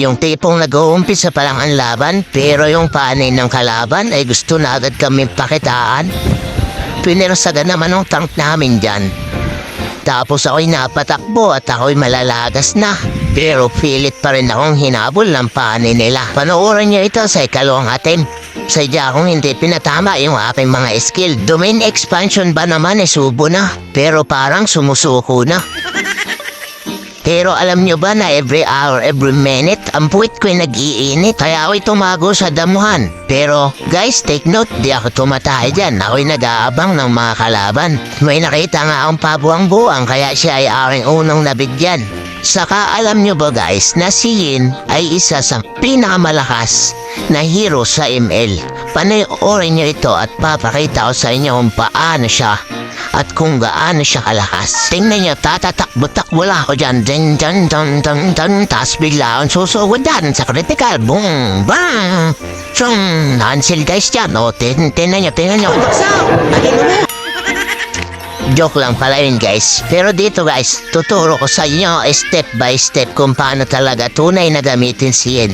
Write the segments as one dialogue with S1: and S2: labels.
S1: Yung tipong nag-uumpisa pa lang ang laban, pero yung panay ng kalaban ay gusto na agad kami pakitaan. Pinirsagan naman ang tank namin dyan. Tapos ako'y napatakbo at ako'y malalagas na. Pero pilit pa rin akong hinabol ng panay nila. Panoorin niyo ito sa ikalawang atin. Sadya akong hindi pinatama yung aking mga skill. Domain expansion ba naman eh subo na. Pero parang sumusuko na. Pero alam nyo ba na every hour, every minute, ang puwit ko'y nag-iinit. Kaya ako'y tumago sa damuhan. Pero guys, take note, di ako tumatay dyan. Ako'y nag-aabang ng mga kalaban. May nakita nga akong pabuang-buang kaya siya ay aking unang nabigyan. Saka alam nyo ba guys na si Yin ay isa sa pinakamalakas na hero sa ML. Panoorin nyo ito at papakita ko sa inyo kung paano siya at kung gaano siya kalakas. Tingnan nyo, tatatakbo-takbo lang ako dyan. Dun, dun, dun, dun, dun, tas bigla akong susugodan sa critical. Boom! Bang! Chung! Hansel guys dyan. O, tin nyo. Baksaw! Makino mo! Joke lang pala yun guys. Pero dito guys, tuturo ko sa inyo step by step kung paano talaga tunay na gamitin si Yen.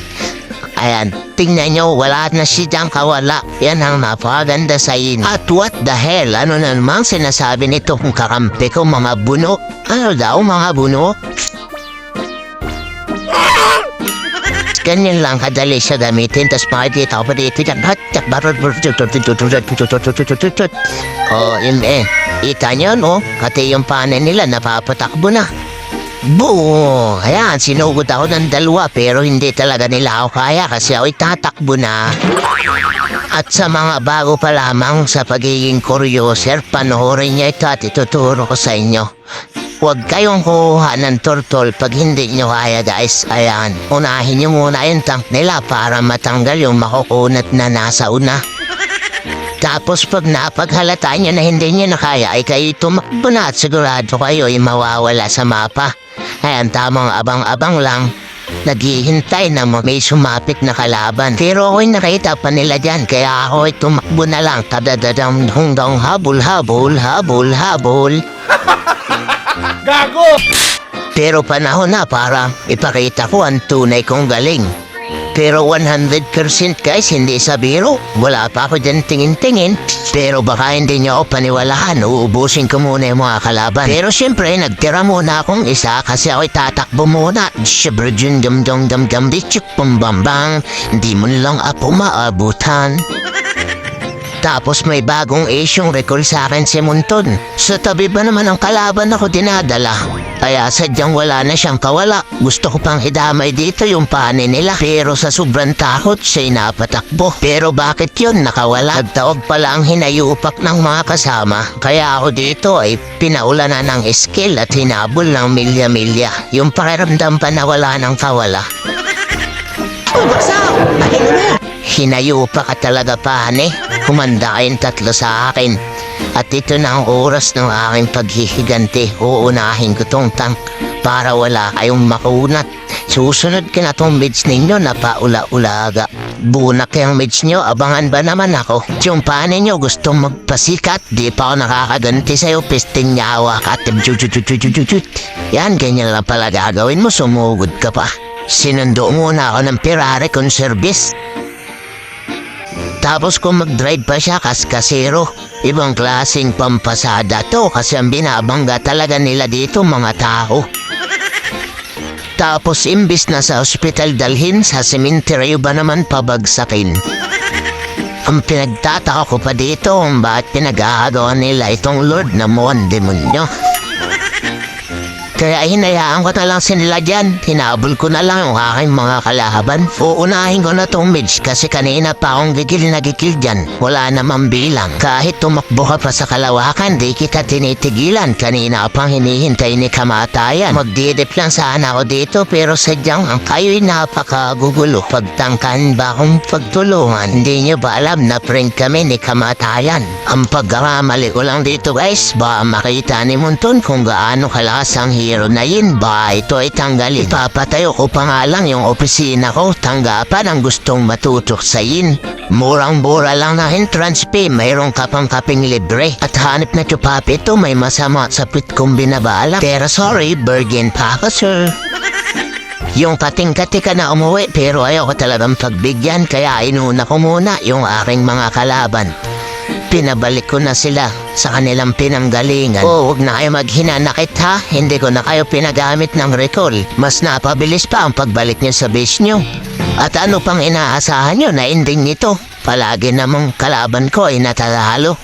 S1: Ayan, tingnan nyo, wala na si Dang Kawala. Yan ang napaganda sa inyo. At what the hell, ano na namang sinasabi nitong kakampi ko mga buno? Ano daw mga buno? Ganyan lang kadali siya gamitin, tas pakit ito, pati ito, Oh, yun eh. Kita nyo, no? Pati yung panen nila napapatakbo na. Boo! Ayan, sinugod ako ng dalawa pero hindi talaga nila ako kaya kasi ako'y tatakbo na. At sa mga bago pa lamang sa pagiging kuryoser, panoorin niya ito at ituturo ko sa inyo. Huwag kayong kuha ng turtle pag hindi nyo kaya guys. Ayan, unahin nyo muna yung tank nila para matanggal yung makukunat na nasa una. Tapos pag napaghalata nyo na hindi nyo na kaya ay kayo tumakbo na at sigurado kayo ay mawawala sa mapa. Ayan, tamang abang-abang lang. Naghihintay na may sumapit na kalaban. Pero ako'y nakita pa nila dyan, kaya ako'y tumakbo na lang. Tadadadam dong dong habol habol habol habol.
S2: Gago!
S1: Pero panahon na para ipakita ko ang tunay kong galing. Pero 100% guys, hindi sa biro. Wala pa ako dyan tingin-tingin. Pero baka hindi niyo ako paniwalaan. Uubusin ko muna yung mga kalaban. Pero siyempre, nagtira muna akong isa kasi ako'y tatakbo muna. Siyempre, dyan dam dam dam dam di chuk bam bam bang. Hindi mo lang ako maabutan. Tapos may bagong yung recall sa akin si Munton. Sa tabi ba naman ang kalaban ako dinadala? Kaya sadyang wala na siyang kawala. Gusto ko pang idamay dito yung panin nila. Pero sa sobrang takot, siya'y napatakbo. Pero bakit yun nakawala? Nagtawag pala ang hinayupak ng mga kasama. Kaya ako dito ay pinaulanan ng skill at hinabol ng milya-milya. Yung pakiramdam pa na wala ng kawala. Baksaw! Makino mo! Hinayo pa ka talaga, pane. Kumanda kayong tatlo sa akin. At ito na ang oras ng aking paghihiganti. Uunahin ko tong tank para wala kayong makunat. Susunod ka na tong mids ninyo na paula-ulaga. Bunak yung mids nyo, abangan ba naman ako? Yung pane nyo gustong magpasikat, di pa ako nakakaganti sa'yo, pisting nyawa ka. Yan, ganyan lang pala gagawin mo, sumugod ka pa. Sinundo muna ako ng Ferrari kung service. Tapos kung mag-drive pa siya kaskasero, ibang klaseng pampasada to kasi ang binabangga talaga nila dito mga tao. Tapos imbis na sa ospital dalhin sa sementeryo ba naman pabagsakin. Ang pinagtataka ko pa dito kung bakit pinag-aagawa nila itong Lord na muwan demonyo. Kaya hinayaan ko na lang sila dyan. Hinabol ko na lang yung aking mga kalaban. Uunahin ko na tong mids kasi kanina pa akong gigil na gigil dyan. Wala namang bilang. Kahit tumakbo ka pa sa kalawakan, di kita tinitigilan. Kanina pang hinihintay ni kamatayan. Magdidip lang sana ako dito pero sadyang ang kayo'y napakagugulo. Pagtangkan ba akong pagtulungan? Hindi nyo ba alam na prank kami ni kamatayan? Ang pagkakamali ko lang dito guys, ba makita ni Munton kung gaano kalakas ang hero na yun ba ito ay tanggalin. Ipapatayo ko pa nga lang yung opisina ko, tanggapan ang gustong matutok sa yin. Murang-mura lang na entrance fee, mayroong kapang kaping libre. At hanip na chupapi ito, may masama sa pit kong binabala. Pero sorry, Bergen pa ako sir. Yung kating-kati ka na umuwi pero ayoko talagang pagbigyan kaya inuna ko muna yung aking mga kalaban. Pinabalik ko na sila sa kanilang pinanggalingan. Oo, huwag na kayo maghinanakit ha. Hindi ko na kayo pinagamit ng recall. Mas napabilis pa ang pagbalik niyo sa base niyo. At ano pang inaasahan niyo na ending nito? Palagi namang kalaban ko ay natatalo.